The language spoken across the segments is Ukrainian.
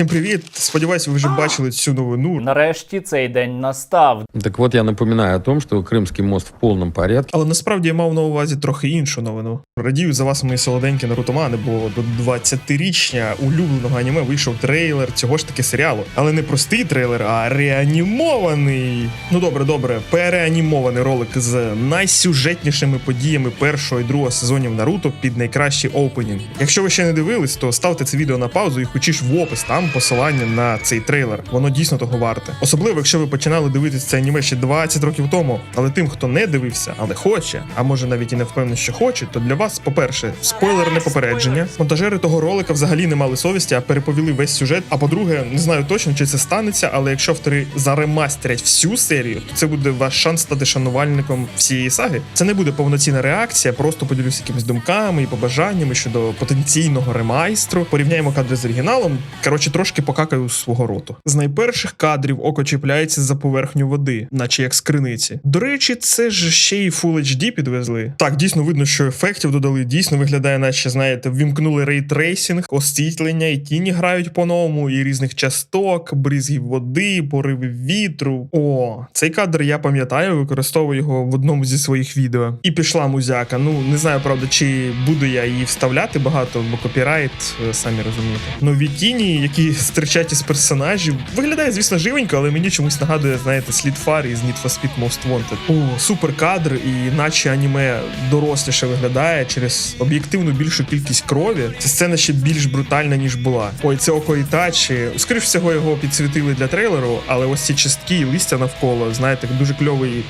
Всім привіт! Сподіваюсь, ви вже бачили цю новину. Нарешті цей день настав. Так вот, я напоминаю о том, что Крымский мост в полном порядке. Але насправді я мав на увазі трохи іншу новину. Радію за вас, мої солоденькі нарутомани, бо до 20-річня улюбленого аніме вийшов трейлер цього ж таки серіалу. Але не простий трейлер, а реанімований. Ну добре, добре, переанімований ролик з найсюжетнішими подіями першого і другого сезонів Наруто під найкращий опенінг. Якщо ви ще не дивились, то ставте це відео на паузу і хочеш в опис там посилання на цей трейлер. Воно дійсно того варте. Особливо, якщо ви починали дивитися це аніме ще 20 років тому. Але тим, хто не дивився, але хоче, а може навіть і не впевнений, що хоче, то для вас, по-перше, спойлерне попередження. Монтажери того ролика взагалі не мали совісті, а переповіли весь сюжет. А по-друге, не знаю точно, чи це станеться, але якщо автори заремастерять всю серію, то це буде ваш шанс стати шанувальником всієї саги. Це не буде повноцінна реакція, просто поділюся якимись думками і побажаннями щодо потенційного ремайстру. Порівняємо кадри з оригіналом. Коротше, трошки покакаю з свого роту. З найперших кадрів око чіпляється за поверхню води, наче як з криниці. До речі, це ж ще й Full HD підвезли. Так, дійсно видно, що ефектів додали. Дійсно виглядає, наче знаєте, ввімкнули рейтрейсинг, освітлення, і тіні грають по-новому, і різних часток, бризгів води, пориви вітру. О, цей кадр я пам'ятаю, використовую його в одному зі своїх відео. І пішла музяка. Ну не знаю, правда, чи буду я її вставляти багато, бо копірайт, е, самі розумієте. Нові тіні, які стирчать із персонажів, виглядає, звісно, живенько, але мені чомусь нагадує, знаєте, слід фар із Need for Speed Most Wanted. О, супер кадр, і наче аніме доросліше виглядає через об'єктивну більшу кількість крові. Ця сцена ще більш брутальна, ніж була. Ой, це око Ітачі. Скоріш всього, його підсвітили для трейлеру, але ось ці частки і листя навколо, знаєте, дуже кльовий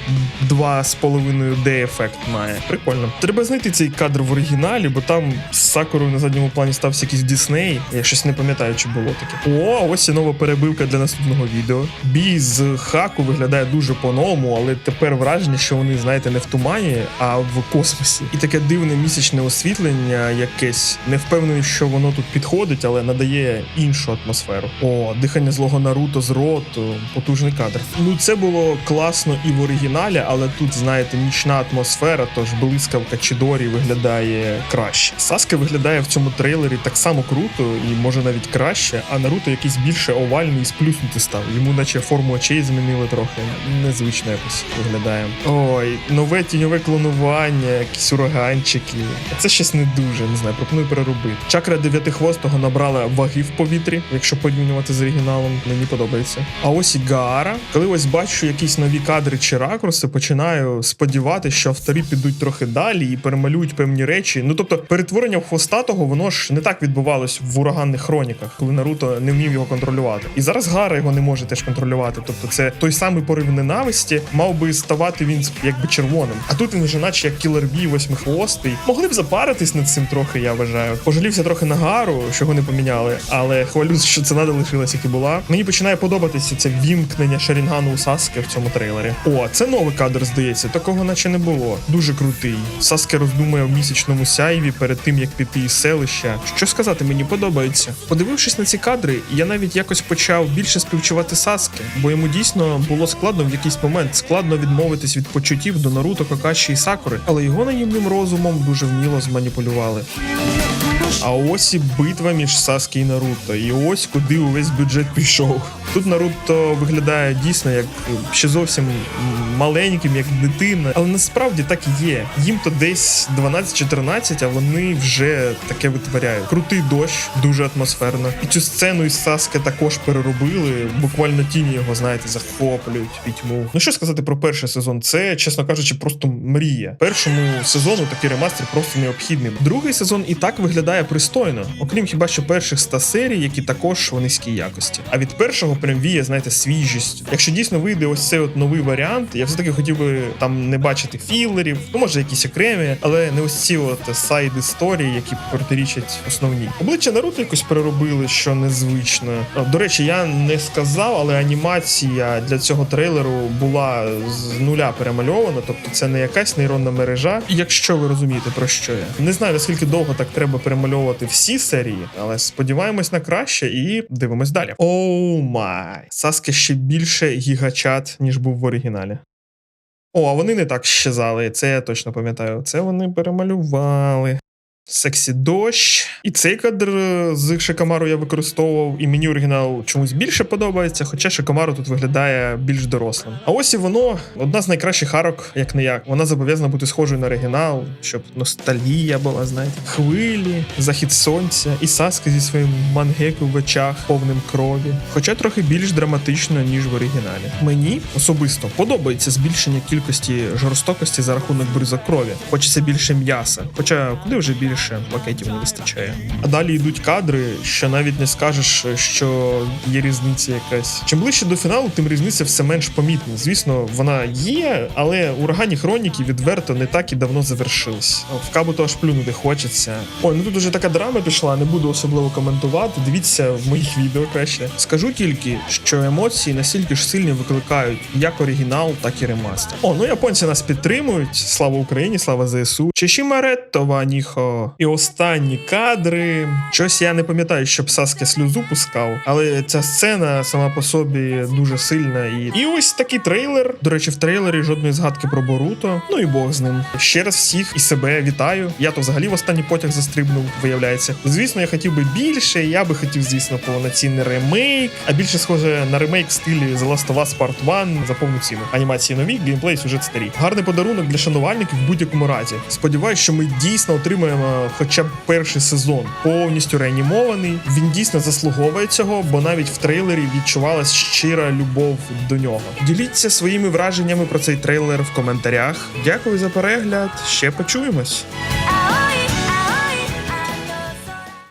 2,5D ефект має. Прикольно. Треба знайти цей кадр в оригіналі, бо там з Сакурою на задньому плані стався якийсь Дісней. Я щось не пам'ятаю, чи було таке. О, ось і нова перебивка для наступного відео. Бій з хаку виглядає дуже по-новому, але тепер враження, що вони, знаєте, не в тумані, а в космосі. І таке дивне місячне освітлення, якесь не впевнений, що воно тут підходить, але надає іншу атмосферу. О, дихання злого Наруто з роту, потужний кадр. Ну це було класно і в оригіналі, але тут, знаєте, нічна атмосфера, тож блискавка Чідорі виглядає краще. Саска виглядає в цьому трейлері так само круто і може навіть краще, а Наруто якийсь більше овальний і сплюснутий став. Йому наче форму очей змінили трохи. Незвично якось виглядає. Ой, нове тіньове клонування, якісь ураганчики. Це щось не дуже, не знаю, пропоную переробити. Чакра дев'ятихвостого набрала ваги в повітрі, якщо порівнювати з оригіналом, мені подобається. А ось і Гаара. Коли ось бачу якісь нові кадри чи ракурси, починаю сподіватися, що автори підуть трохи далі і перемалюють певні речі. Ну тобто, перетворення в хвостатого воно ж не так відбувалось в ураганних хроніках, коли Наруто не вмів його контролювати. І зараз Гара його не може теж контролювати. Тобто, це той самий порив ненависті, мав би ставати він якби червоним. А тут він вже наче як кілер бій восьмихвостий. Могли б запаритись над цим трохи, я вважаю. Пожалівся трохи на гару, що його не поміняли, але хвалюсь, що це надо лишилась, як і була. Мені починає подобатися це вімкнення Шарінгану у Саске в цьому трейлері. О, це новий кадр, здається. Такого наче не було. Дуже крутий. Саске роздумує в місячному сяйві перед тим, як піти із селища. Що сказати, мені подобається. Подивившись на ці кадри, я навіть якось почав більше співчувати Саске, бо йому дійсно було складно в якийсь момент складно відмовитись від почуттів до Наруто, Какаші і Сакури, але його наївним розумом дуже вміло зманіпулювали. А ось і битва між Саскі і Наруто. І ось куди увесь бюджет пішов. Тут Наруто виглядає дійсно як ще зовсім маленьким, як дитина. Але насправді так і є. Їм то десь 12-14, а вони вже таке витворяють. Крутий дощ, дуже атмосферно. І цю сцену із Саске також переробили. Буквально тіні його, знаєте, захоплюють пітьму. Ну що сказати про перший сезон? Це, чесно кажучи, просто мрія. Першому сезону такий ремастер просто необхідний. Другий сезон і так виглядає пристойно, окрім хіба що перших 100 серій, які також в низькій якості. А від першого прям віє, знаєте, свіжість. Якщо дійсно вийде ось цей от новий варіант, я все таки хотів би там не бачити філерів, ну може якісь окремі, але не ось ці от сайд історії, які протирічать основній. Обличчя Наруто якось переробили, що незвично. До речі, я не сказав, але анімація для цього трейлеру була з нуля перемальована, тобто це не якась нейронна мережа. Якщо ви розумієте про що я не знаю наскільки довго так треба перемальовувати всі серії, але сподіваємось на краще і дивимось далі. Оу май! Саски ще більше гігачат, ніж був в оригіналі. О, а вони не так щезали, це я точно пам'ятаю. Це вони перемалювали. Сексі дощ. І цей кадр е, з Шикамару я використовував, і мені оригінал чомусь більше подобається, хоча Шикамару тут виглядає більш дорослим. А ось і воно одна з найкращих арок, як не як. Вона зобов'язана бути схожою на оригінал, щоб ностальгія була, знаєте, хвилі, захід сонця, і Саска зі своїм мангеку в очах, повним крові. Хоча трохи більш драматично, ніж в оригіналі. Мені особисто подобається збільшення кількості жорстокості за рахунок бризок крові. Хочеться більше м'яса. Хоча куди вже більше пакетів не вистачає. А далі йдуть кадри, що навіть не скажеш, що є різниця якась. Чим ближче до фіналу, тим різниця все менш помітна. Звісно, вона є, але урагані хроніки відверто не так і давно завершились. В кабу аж плюнути хочеться. Ой, ну тут уже така драма пішла, не буду особливо коментувати. Дивіться в моїх відео краще. Скажу тільки, що емоції настільки ж сильні викликають як оригінал, так і ремастер. О, ну японці нас підтримують. Слава Україні, слава ЗСУ. Чешімаретто І останні кадри. Щось я не пам'ятаю, щоб Саске сльозу пускав, але ця сцена сама по собі дуже сильна. І, і ось такий трейлер. До речі, в трейлері жодної згадки про Боруто. Ну і Бог з ним. Ще раз всіх і себе вітаю. Я то взагалі в останній потяг застрибнув, виявляється. Звісно, я хотів би більше. Я би хотів, звісно, повноцінний ремейк, а більше схоже на ремейк в стилі The Last of Us Part 1 за повну ціну. Анімації нові, геймплей, сюжет старі. Гарний подарунок для шанувальників в будь-якому разі. Сподіваюсь, що ми дійсно отримаємо хоча б перший сезон повністю реанімований. Він дійсно заслуговує цього, бо навіть в трейлері відчувалась щира любов до нього. Діліться своїми враженнями про цей трейлер в коментарях. Дякую за перегляд. Ще почуємось.